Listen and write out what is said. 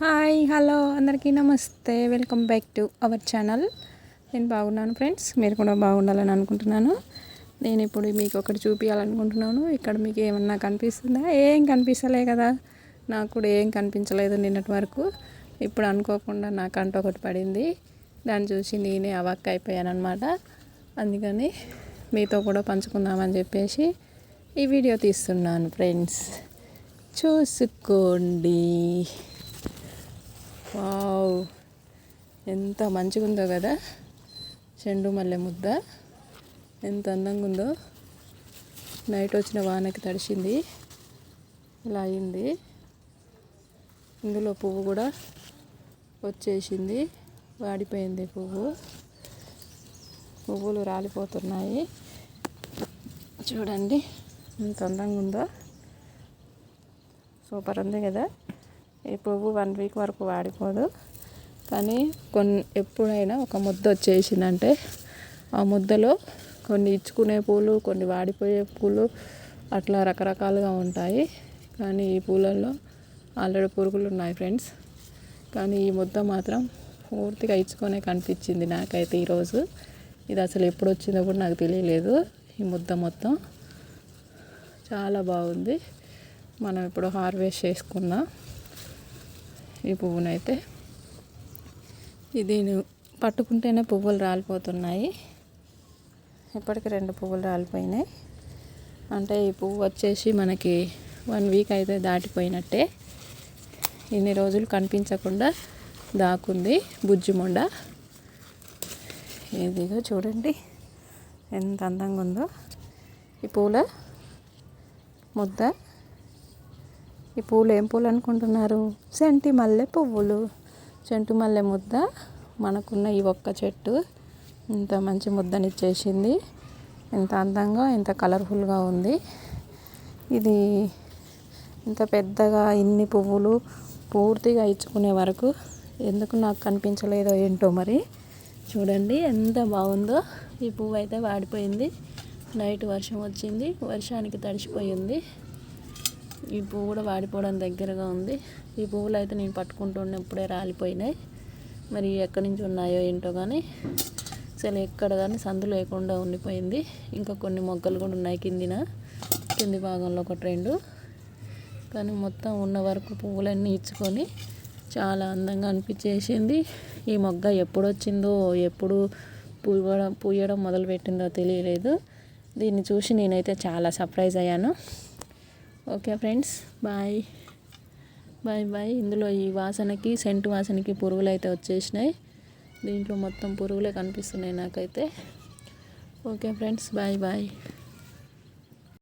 Hi hello అందరికీ నమస్తే. Welcome back to our channel. నేను బాగున్నాను ఫ్రెండ్స్. మీరు కూడా బాగుండాలని అనుకుంటున్నాను. నేను ఇప్పుడు మీకు ఒకటి చూపించాలనుకుంటున్నాను ఇక్కడ మీకు ఏమన్నా కనిపిస్తుందా? ఏం కనిపిస్తలే కదా. నాకు కూడా ఏం కనిపించలేదు నిన్నటి వరకు. ఇప్పుడు అనుకోకుండా నాకు అంట ఒకటి పడింది. దాన్ని చూసి నేనే అవాక్ అయిపోయాను అనమాట అందుకని మీతో కూడా పంచుకుందామని చెప్పేసి ఈ వీడియో తీస్తున్నాను ఫ్రెండ్స్. చూసుకోండి. వావ్. ఎంత మంచిగా ఉందో కదా. చెండు మల్లె ముద్ద. ఎంత అందంగా ఉందో నైట్ వచ్చిన వానకి తడిసింది. ఇలా అయింది. ఇందులో పువ్వు కూడా వచ్చేసింది. వాడిపోయింది పువ్వు. పువ్వులు రాలిపోతున్నాయి. చూడండి. ఎంత అందంగా ఉందో సూపర్ ఉంది కదా. ఈ పువ్వు వన్ వీక్ వరకు వాడిపోదు. కానీ కొన్ని ఎప్పుడైనా ఒక ముద్ద వచ్చేసిందంటే ఆ ముద్దలో కొన్ని ఇచ్చుకునే పూలు కొన్ని వాడిపోయే పూలు అట్లా రకరకాలుగా ఉంటాయి. కానీ ఈ పూలల్లో ఆల్రెడీ పురుగులు ఉన్నాయి ఫ్రెండ్స్. కానీ ఈ ముద్ద మాత్రం పూర్తిగా ఇచ్చుకొనే కనిపించింది నాకైతే ఈరోజు ఇది అసలు ఎప్పుడు వచ్చిందో కూడా నాకు తెలియలేదు. ఈ ముద్ద మొత్తం చాలా బాగుంది. మనం ఇప్పుడు హార్వెస్ట్ చేసుకుందాం. ఈ పువ్వునైతే. ఇది పట్టుకుంటేనే పువ్వులు రాలిపోతున్నాయి. ఇప్పటికి రెండు పువ్వులు రాలిపోయినాయి. అంటే ఈ పువ్వు వచ్చేసి మనకి వన్ వీక్ అయితే దాటిపోయినట్టే. ఇన్ని రోజులు కనిపించకుండా దాకుంది బుజ్జిమొండ ఇదిగో చూడండి ఎంత అందంగా ఉందో. ఈ పూల ముద్ద. ఈ పూలు ఏం పూలు అనుకుంటున్నారు సెంటి మల్లె పువ్వులు. చెంటు మల్లె ముద్ద. మనకున్న ఈ ఒక్క చెట్టు ఇంత మంచి ముద్దనిచ్చేసింది. ఎంత అందంగా ఇంత కలర్ఫుల్గా ఉంది. ఇది ఇంత పెద్దగా ఇన్ని పువ్వులు పూర్తిగా ఇచ్చుకునే వరకు ఎందుకు నాకు కనిపించలేదో ఏంటో మరి చూడండి. ఎంత బాగుందో. ఈ పువ్వు అయితే వాడిపోయింది. నైట్ వర్షం వచ్చింది. వర్షానికి తడిసిపోయింది. ఈ పువ్వు కూడా వాడిపోవడం దగ్గరగా ఉంది. ఈ పువ్వులు అయితే నేను పట్టుకుంటున్నప్పుడే రాలిపోయినాయి. మరి ఎక్కడి నుంచి ఉన్నాయో ఏంటో కానీ అసలు ఎక్కడ కానీ సందు లేకుండా ఉండిపోయింది. ఇంకా కొన్ని మొగ్గలు కూడా ఉన్నాయి కిందిన కింది భాగంలో ఒకటి రెండు. కానీ మొత్తం ఉన్న వరకు పువ్వులన్నీ ఇచ్చుకొని చాలా అందంగా అనిపించేసింది. ఈ మొగ్గ ఎప్పుడు వచ్చిందో ఎప్పుడు పూయడం పూయడం మొదలుపెట్టిందో తెలియలేదు. దీన్ని చూసి నేనైతే చాలా సర్ప్రైజ్ అయ్యాను. Okay friends bye. Bye bye. ఇందులో ఈ వాసనకి సెంటు వాసనకి పురుగులు అయితే వచ్చేసినాయి. దీంట్లో మొత్తం పురుగులే కనిపిస్తున్నాయి నాకైతే. Okay friends bye bye.